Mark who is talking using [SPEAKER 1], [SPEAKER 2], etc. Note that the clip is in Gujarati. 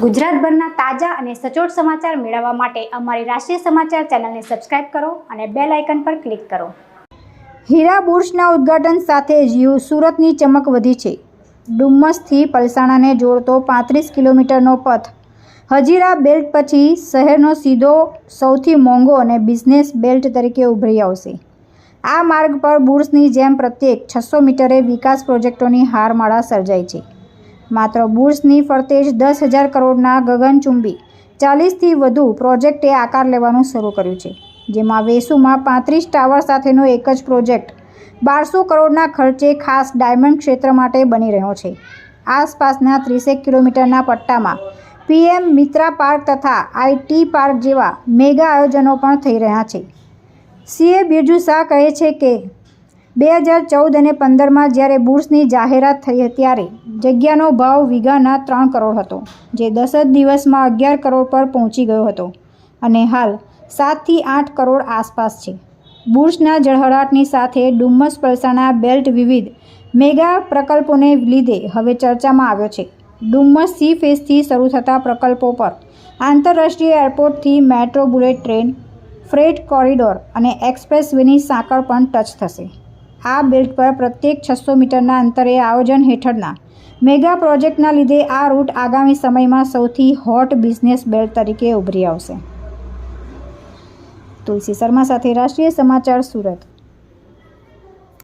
[SPEAKER 1] ગુજરાતભરના તાજા અને સચોટ સમાચાર મેળવવા માટે અમારી રાષ્ટ્રીય સમાચાર ચેનલને સબસ્ક્રાઇબ કરો અને બેલ આઇકન પર ક્લિક કરો. હીરા બુર્સના ઉદ્ઘાટન સાથે જીઓ સુરતની ચમક વધી છે. ડુમ્મસથી પલસાણાને જોડતો પાંત્રીસ કિલોમીટરનો પથ. હજીરા બેલ્ટ પછી શહેરનો સીધો, સૌથી મોંઘો અને બિઝનેસ બેલ્ટ તરીકે ઉભરી આવશે. આ માર્ગ પર બુર્સની જેમ પ્રત્યેક છસો મીટરે વિકાસ પ્રોજેક્ટોની હારમાળા સર્જાઈ છે. માત્ર બુર્સની ફરતે જ દસ હજાર કરોડના ગગનચુંબી ચાલીસથી વધુ પ્રોજેક્ટે આકાર લેવાનું શરૂ કર્યું છે, જેમાં વેસુમાં પાંત્રીસ ટાવર સાથેનો એક જ પ્રોજેક્ટ. બારસો કરોડના ખર્ચે ખાસ ડાયમંડ ક્ષેત્ર માટે બની રહ્યો છે. આસપાસના ત્રીસેક કિલોમીટરના પટ્ટામાં પીએમ મિત્રા પાર્ક તથા આઈટી પાર્ક જેવા મેગા આયોજનો પણ થઈ રહ્યા છે. સીએ બિરજુ શાહ કહે છે કે બે હજાર ચૌદ અને પંદરમાં જ્યારે બુર્સની જાહેરાત થઈ ત્યારે જગ્યાનો ભાવ વીઘાના ત્રણ કરોડ હતો, જે દસ જ દિવસમાં અગિયાર કરોડ પર પહોંચી ગયો હતો અને હાલ સાતથી આઠ કરોડ આસપાસ છે. બુર્સના જળહળાટની સાથે ડુમ્મસ પલસાના બેલ્ટ વિવિધ મેગા પ્રકલ્પોને લીધે હવે ચર્ચામાં આવ્યો છે. ડુમ્મસ સી ફેસથી શરૂ થતા પ્રકલ્પો પર આંતરરાષ્ટ્રીય એરપોર્ટથી metro bullet train, freight corridor અને એક્સપ્રેસ વેની સાંકળ પણ ટચ થશે. આ બેલ્ટ પર પ્રત્યેક છસો મીટરના અંતરે આયોજન હેઠળના મેગા પ્રોજેક્ટના લીધે આ રૂટ આગામી સમયમાં સૌથી હોટ બિઝનેસ બેલ્ટ તરીકે ઉભરી આવશે. તુલસી શર્મા સાથે રાષ્ટ્રીય સમાચાર સુરત.